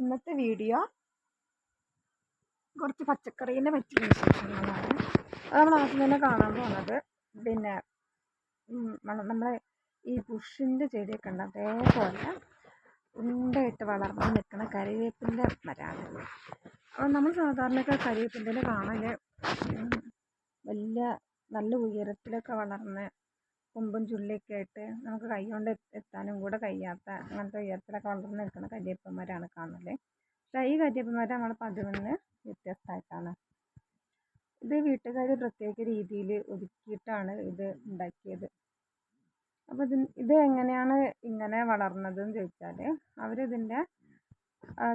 ഇന്നത്തെ വീഡിയോ കുറച്ച് പച്ചക്കറീനെ പറ്റിയ വിശേഷങ്ങളാണ്. അത് നമ്മൾ ആദ്യം തന്നെ കാണാൻ പോകുന്നത് പിന്നെ നമ്മളെ ഈ ബുഷിന്റെ ചെടിയൊക്കെ ഉണ്ട്. അതേപോലെ ഉണ്ടയിട്ട് വളർന്നു നിൽക്കുന്ന കരിവേപ്പിന്റെ മരാണ് അപ്പോൾ നമ്മൾ സാധാരണയൊക്കെ കരിവേപ്പിന്റെ കാണൽ വലിയ നല്ല ഉയരത്തിലൊക്കെ വളർന്ന് കൊമ്പും ചുള്ളിയൊക്കെ ആയിട്ട് നമുക്ക് കൈ കൊണ്ട് എത്താനും കൂടെ കഴിയാത്ത അങ്ങനത്തെ ഉയരത്തിലൊക്കെ വളർന്ന് നിൽക്കുന്ന കരിയപ്പന്മാരാണ് കാണുന്നത് പക്ഷേ ഈ കരിവേപ്പ് മരം നമ്മൾ പതിവിന് വ്യത്യസ്തമായിട്ടാണ്. ഇത് വീട്ടുകാർ പ്രത്യേക രീതിയിൽ ഒരുക്കിയിട്ടാണ് ഇത് ഉണ്ടാക്കിയത്. അപ്പോൾ ഇത് ഇത് എങ്ങനെയാണ് ഇങ്ങനെ വളർന്നതെന്ന് ചോദിച്ചാൽ അവരിതിന്റെ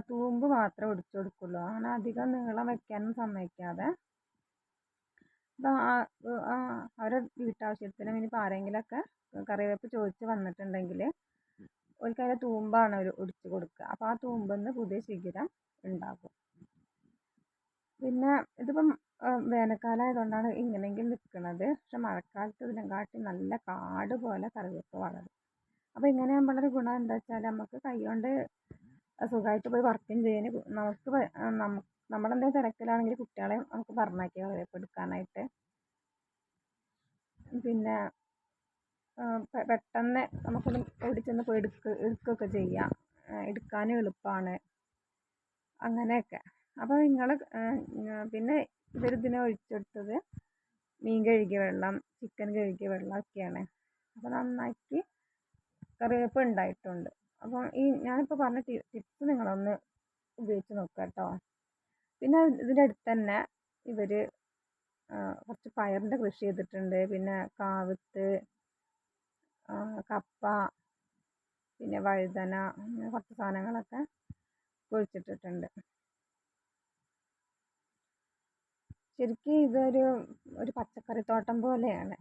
തൂമ്പ് മാത്രമേ ഒടിച്ചു കൊടുക്കുള്ളൂ. അങ്ങനെ അധികം നീളം വെക്കാനും സമ്മതിക്കാതെ അവരെ വീട്ടാവശ്യത്തിന് ഇനിയിപ്പോൾ ആരെങ്കിലുമൊക്കെ കറിവേപ്പ് ചോദിച്ച് വന്നിട്ടുണ്ടെങ്കിൽ ഓൽക്ക് അതിന്റെ തൂമ്പാണ് അവർ ഒടിച്ച് കൊടുക്കുക അപ്പോൾ ആ തൂമ്പിൽ നിന്ന് പുതിയ ശിഖരം ഉണ്ടാകും പിന്നെ ഇതിപ്പം വേനൽക്കാലം ആയതുകൊണ്ടാണ് ഇങ്ങനെയെങ്കിലും നിൽക്കുന്നത് പക്ഷെ മഴക്കാലത്ത് ഇതിനെക്കാട്ടി നല്ല കാട് പോലെ കറിവേപ്പ് വളരും. അപ്പോൾ ഇങ്ങനെ നമ്മളൊരു ഗുണം എന്താ വെച്ചാൽ നമുക്ക് കൈ കൊണ്ട് സുഖമായിട്ട് പോയി വർക്കും ചെയ്യാൻ നമുക്ക് നമുക്ക് നമ്മളെന്തെങ്കിലും തിരക്കിലാണെങ്കിൽ കുട്ടികളെ നമുക്ക് പറഞ്ഞയക്കാം കറിവേപ്പ് എടുക്കാനായിട്ട് പിന്നെ പെട്ടെന്ന് നമുക്കൊന്ന് ഓടി ചെന്ന് പോയി എടുക്കുക എടുക്കുകയൊക്കെ ചെയ്യാം. എടുക്കാനും എളുപ്പമാണ് അങ്ങനെയൊക്കെ. അപ്പോൾ നിങ്ങൾ പിന്നെ ഇവരിതിനെ ഒഴിച്ചെടുത്തത് മീൻ കഴുകിയ വെള്ളം ചിക്കൻ കഴുകിയ വെള്ളം ഒക്കെയാണ് അപ്പോൾ നന്നാക്കി കറിവേപ്പ് ഉണ്ടായിട്ടുണ്ട്. അപ്പോൾ ഈ ഞാനിപ്പോൾ പറഞ്ഞ ടിപ്സ് നിങ്ങളൊന്ന് ഉപയോഗിച്ച് നോക്കുക കേട്ടോ പിന്നെ ഇതിന്റെ അടുത്ത് തന്നെ ഇവർ കുറച്ച് പയറിന്റെ കൃഷി ചെയ്തിട്ടുണ്ട്. പിന്നെ കാവിത്ത് കപ്പ പിന്നെ വഴുതന അങ്ങനെ കുറച്ച് സാധനങ്ങളൊക്കെ കുഴിച്ചിട്ടിട്ടുണ്ട് ശരിക്കും ഇതൊരു ഒരു പച്ചക്കറി പച്ചക്കറിത്തോട്ടം പോലെയാണ്.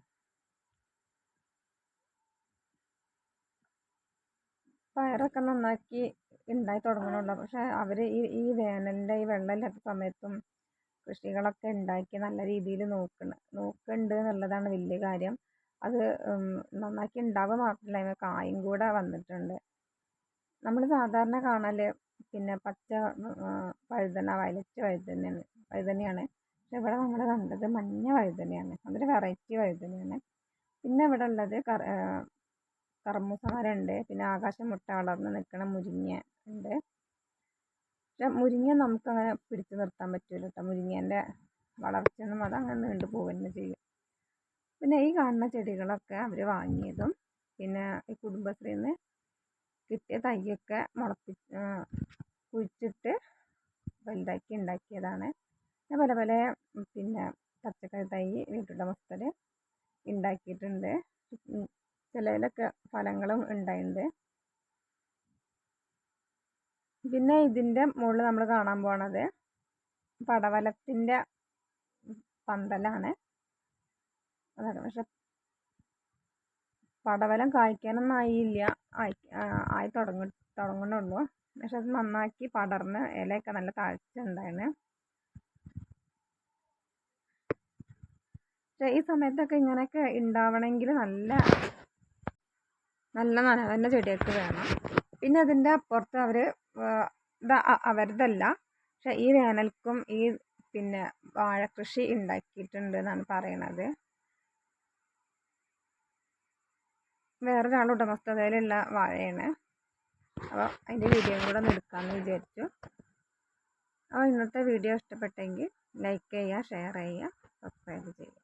പയറൊക്കെ നന്നാക്കി ഉണ്ടായി തുടങ്ങണുള്ളൂ. പക്ഷേ അവർ ഈ ഈ വേനലിന്റെ ഈ വെള്ളമില്ലാത്ത സമയത്തും കൃഷികളൊക്കെ ഉണ്ടാക്കി നല്ല രീതിയിൽ നോക്കണം നോക്കുന്നുണ്ട് എന്നുള്ളതാണ് വലിയ കാര്യം. അത് നന്നാക്കി ഉണ്ടാവുക മാത്രമല്ല അതിന് കായും കൂടെ വന്നിട്ടുണ്ട്. നമ്മൾ സാധാരണ കാണൽ പിന്നെ പച്ച വഴുതന വയലറ്റ് വഴുതനയാണ് വഴുതനയാണ്. പക്ഷെ ഇവിടെ നമ്മൾ കണ്ടത് മഞ്ഞ വഴുതനയാണ്. അതൊരു വെറൈറ്റി വഴുതനയാണ്. പിന്നെ ഇവിടെ ഉള്ളത് കർമൂസ മരമുണ്ട്. പിന്നെ ആകാശം മുട്ട വളർന്ന് നിൽക്കുന്ന മുരിങ്ങ. ഉണ്ട് പക്ഷെ മുരിങ്ങ നമുക്കങ്ങനെ പിടിച്ച് നിർത്താൻ പറ്റില്ല കേട്ടോ മുരിങ്ങേന്റെ വളർച്ചയൊന്നും അതങ്ങനെ നീണ്ടു പോവുക ചെയ്യും. പിന്നെ ഈ കാണുന്ന ചെടികളൊക്കെ അവർ വാങ്ങിയതും പിന്നെ ഈ കുടുംബശ്രീയിൽ നിന്ന് കിട്ടിയ തൈയൊക്കെ മുളപ്പി കുഴിച്ചിട്ട് വലുതാക്കി ഉണ്ടാക്കിയതാണ് പിന്നെ പല പല പിന്നെ പച്ചക്കറി തൈ വീട്ടുടമസ്ഥർ ഉണ്ടാക്കിയിട്ടുണ്ട് ചിലതിലൊക്കെ ഫലങ്ങളും ഉണ്ടായിട്ടുണ്ട് പിന്നെ ഇതിന്റെ മുകളിൽ നമ്മൾ കാണാൻ പോണത് പടവലത്തിന്റെ പന്തലാണ്. അതാണ്. പക്ഷെ പടവലം കായ്ക്കാനൊന്നും ആയില്ല. ആയി ആയി തുടങ്ങ തുടങ്ങണുള്ളൂ. പക്ഷെ അത് നന്നാക്കി പടർന്ന് ഇലയൊക്കെ നല്ല താഴ്ച പക്ഷെ ഈ സമയത്തൊക്കെ ഇങ്ങനെയൊക്കെ ഉണ്ടാവണമെങ്കിൽ നല്ല നല്ല നനവന്നെ ചെടിയൊക്കെ വേണം. പിന്നെ അതിന്റെ അപ്പുറത്ത് അവർ അവരതല്ല. പക്ഷെ ഈ വേനൽക്കും ഈ പിന്നെ വാഴക്കൃഷി ഉണ്ടാക്കിയിട്ടുണ്ട് എന്നാണ് പറയണത്. വേറൊരാളുടെ ഉടമസ്ഥതയിലുള്ള വാഴയാണ്. അപ്പോൾ അതിന്റെ വീഡിയോ കൂടെ ഒന്ന് എടുക്കാമെന്ന് വിചാരിച്ചു. അപ്പോൾ ഇന്നത്തെ വീഡിയോ ഇഷ്ടപ്പെട്ടെങ്കിൽ ലൈക്ക് ചെയ്യുക ഷെയർ ചെയ്യുക സബ്സ്ക്രൈബ് ചെയ്യുക.